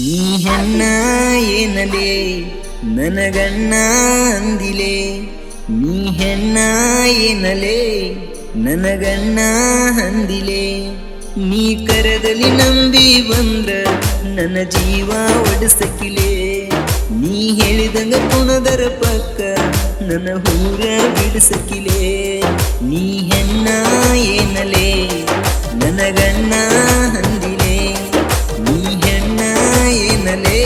ನೀ ಹೆಣ್ಣ ಏನಲೆ? ನನಗಣ್ಣ ಅಂದಿಲೆ. ನೀ ಹೆಣ್ಣ ಏನಲೆ? ನನಗಣ್ಣ ಅಂದಿಲೆ. ನೀ ಕರದಲ್ಲಿ ನಂಬಿ ಬಂದ್ರ ನನ್ನ ಜೀವ ಒಡಿಸಕಿಲೆ. ನೀ ಹೇಳಿದಂಗ ಕುಣದರ ಪಕ್ಕ ನನ್ನ ಹೂರ ಬಿಡಿಸಕಿಲೆ. ನೀ ಹೆಣ್ಣ ಏನಲೆ? ನನಗಣ್ಣ ಅಂದಿಲೆ. ಏನಲೇ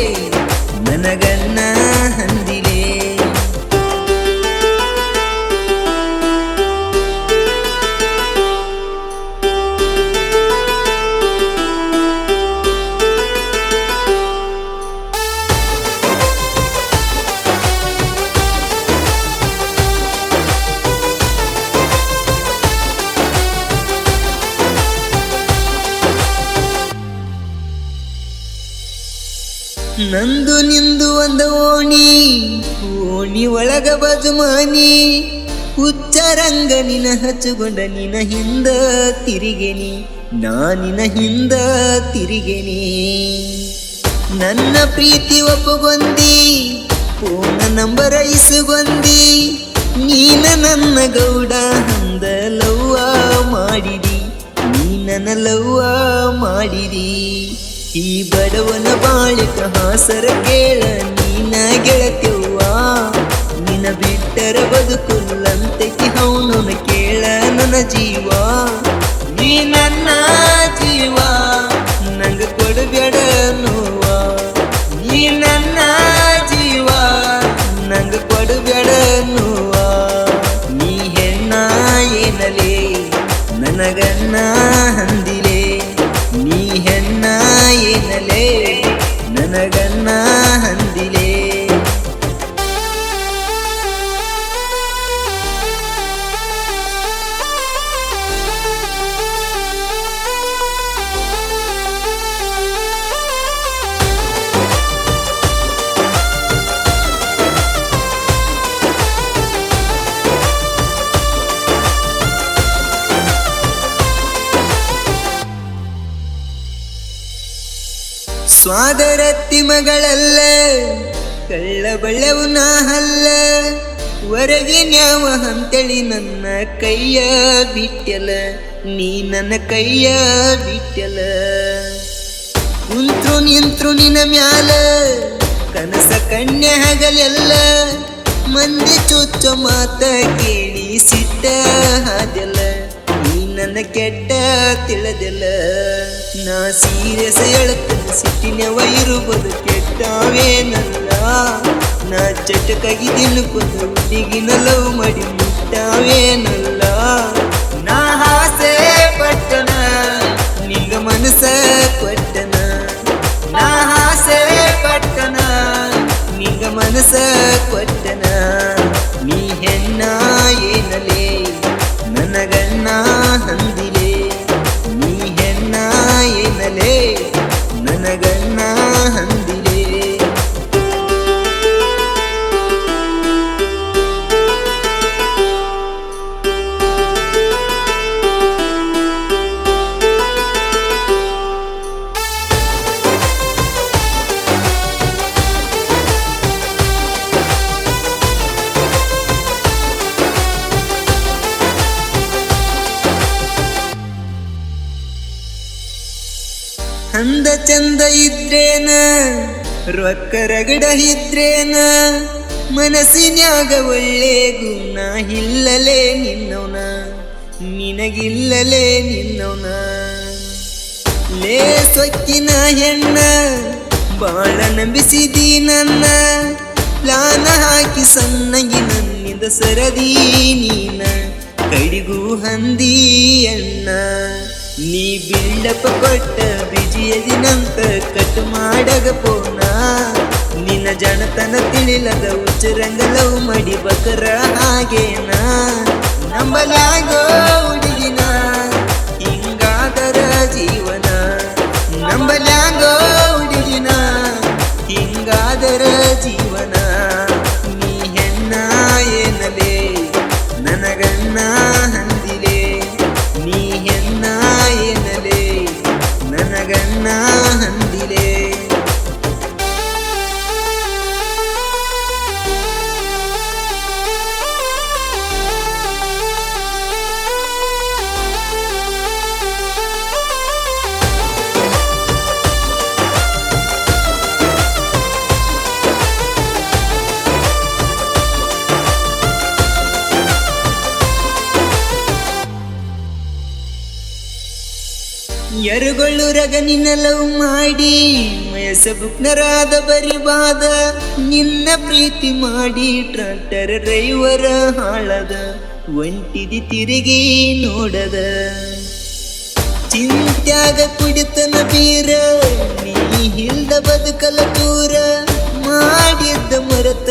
ನನಗಣ್ಣ ನಂದು ನಿಂದು ಒಂದ ಓಣಿ ಓಣಿ ಒಳಗ ಬಜುಮಾನಿ ಹುಚ್ಚರಂಗ ನಿನ ಹಚ್ಚುಗೊಂಡ ನಿನ ಹಿಂದ ತಿರಿಗೆನಿ ನಾನಿನ ಹಿಂದ ತಿರಿಗೆನಿ. ನನ್ನ ಪ್ರೀತಿ ಒಪ್ಪುಗೊಂದಿ ಪೂರ್ಣ ನಂಬರ ಇಸುಗೊಂದಿ. ನೀನ ನನ್ನ ಗೌಡ ಹಂದ ಲವ್ವ ಮಾಡಿದಿ, ನೀ ಲವ್ವ ಮಾಡಿದಿ. ಈ ಬಡವನ ಬಾಳಿಕ ಹಾಸರ ಕೇಳ, ನೀನ ಗೆಳತಿವ್ವ ನಿನ ಬಿಟ್ಟರ ಬದುಕುಲ್ಲಂತೈತಿ ಹೌನನ ಕೇಳ ನನ್ನ ಜೀವ. ನೀ ನನ್ನ ಏನಲೇ ನನಗನ್ನ ಸ್ವಾದರತ್ತಿ ಮಗಳಲ್ಲ ಕಳ್ಳ ಬಳ್ಳವು ನಾ ಹಲ್ಲ ಹೊರಗಿನ್ಯಾವ ಅಂತೇಳಿ ನನ್ನ ಕೈಯ ಬಿಟ್ಟೆಲ, ನೀ ನನ್ನ ಕೈಯ ಬಿಟ್ಟೆಲ. ಕುಂತ್ರು ನಿಂತ್ರು ನಿನ್ನ ಮ್ಯಾಲ, ಕನಸ ಕಣ್ಣೆ ಹಗಲೆಲ್ಲ, ಮಂದಿ ಚುಚ್ಚ ಮಾತ ಕೇಳಿ ಸಿಟ್ಟ ನನ್ನ ಕೆಟ್ಟ ತಿಳದಿಲ್ಲ. ನಾ ಸೀರಿಯಸ್ ಹೇಳುತ್ತೇನೆ ಸಿಟ್ಟಿನವ ಇರುವುದು ಕೆಟ್ಟವೇನಲ್ಲ ನಾ ಚಟಕಾಗಿ ತಿನ್ನುಕೊಂಡು ಹುಡುಗಿನ ಲವ್ ಮಾಡಿ ಮುಟ್ಟವೇನಲ್ಲ ನಾ ಹಾಸೆ ಪಟ್ಟನ ನಿಂಗ ಮನಸ ಕೊಟ್ಟನ ನಾ ಹಾಸೆ ಪಟ್ಟನ ನಿಂಗ ಮನಸ ಕೊಟ್ಟನ ಇದ್ರೇನ? ರೊಕ್ಕ ರಗಡ ಇದ್ರೇನ? ಮನಸ್ಸಿನ್ಯಾಗ ಒಳ್ಳೆ ಗುಣ ಇಲ್ಲಲೇ ನಿನ್ನವನ. ನಿನಗಿಲ್ಲಲೇ ನಿನ್ನವನ. ಲೇ ಸೊಕ್ಕಿನ ಹೆಣ್ಣ, ಬಾಳ ನಂಬಿಸಿದಿ ನನ್ನ. ಪ್ಲಾನ ಹಾಕಿ ಸಣ್ಣಗಿ ನನ್ನಿಂದ ಸರದಿ ನೀನ. ಕಡಿಗೂ ಹಂದಿ ಅಣ್ಣ. ನೀ ಬಿಲ್ಡಪ್ಪ ಕೊಟ್ಟ ಬಿಜಿಯದಿನಂತ ಕಟ್ ಮಾಡಗ ಪೋನ. ನಿನ್ನ ಜನತನ ತಿಳಿಲದ ಉಚ್ಚರಂಗಲವು ಮಡಿ ಬಕರ ಹಾಗೇನಾ. ನಂಬಲಾಗೋ ಹುಡುಗಿನ ಎರುಗೊಳ್ಳುರಗ ರಗನಿನ ಲವ್ ಮಾಡಿ ಮಯಸಬುಕ್ನರಾದ ಬರಿಬಾದ ನಿನ್ನ ಪ್ರೀತಿ ಮಾಡಿ, ಟ್ರಾಕ್ಟರ್ ಡ್ರೈವರ ಹಾಳದ ಒಂಟಿದಿ ತಿರುಗಿ ನೋಡದ. ಚಿಂತ್ಯಾಗ ಕುಡಿತನ ಬೀರ, ನೀ ಹಿಲ್ದ ಬದುಕಲ ದೂರ, ಮಾಡಿದ್ದ ಮರತ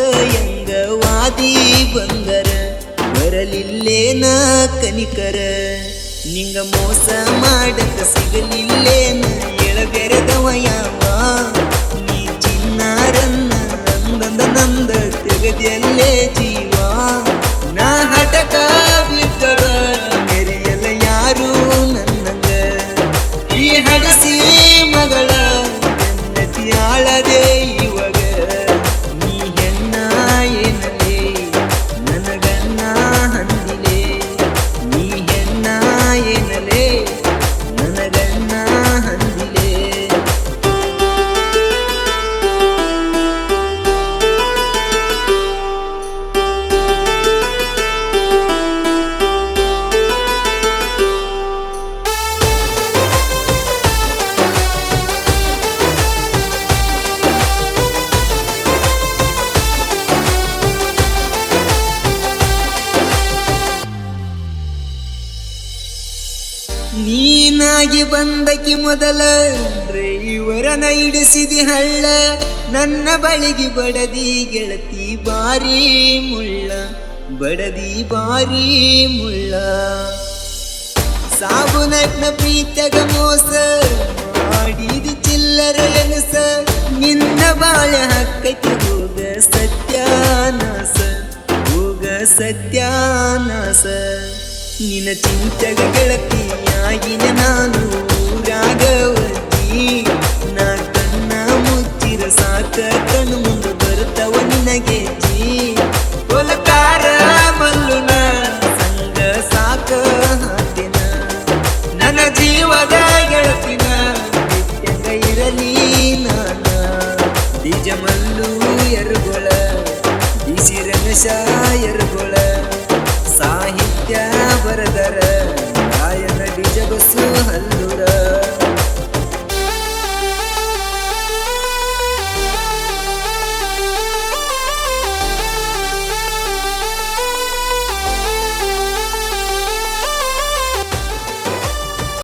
ವಾದಿ ಬಂಗರ, ಬರಲಿಲ್ಲೇನ ಕನಿಕರ. ನಿಂಗ ಮೋಸ ಮಾಡಕ ಸಿಗಲಿಲ್ಲೇನ? ಎಳಬೆರೆದವ ಯಾವ? ನೀ ಚಿನ್ನಾರನ್ನ ಅಂದಂದ ನಂದ ತೆಗದೆಲ್ಲೇ ಜೀವ ನೀನಾಗಿ ಬಂದಕಿ ಮೊದಲ. ಇವರನ ಇಡಿಸಿದಿ ಹಳ್ಳ. ನನ್ನ ಬಳಿಗೆ ಬಡದಿ ಗೆಳತಿ ಬಾರಿ ಮುಳ್ಳ. ಬಡದಿ ಬಾರಿ ಮುಳ್ಳ. ಸಾಬುನಟ್ನ ಪ್ರೀತಗ ಮೋಸ. ಮಾಡಿದಿ ಚಿಲ್ಲರ ಎನಸ. ನಿನ್ನ ಬಾಳೆ ಹಕ್ಕಕ್ಕೆ ಹೋಗ ಸತ್ಯಾನಾಸ. ಹೋಗ ಸತ್ಯಾನಾಸ. ನಿನ್ನ ಚಿಂತಗ ಗೆಳತಿಯಾಗಿನ ನಾನು ರಾಗವತಿ ನಾ ಕಣ್ಣ ಮುಚ್ಚಿರ ಸಾಕ ಕಣ್ಣು ಮುಂದೆ ಬರುತ್ತವ ನಿನಗೆ.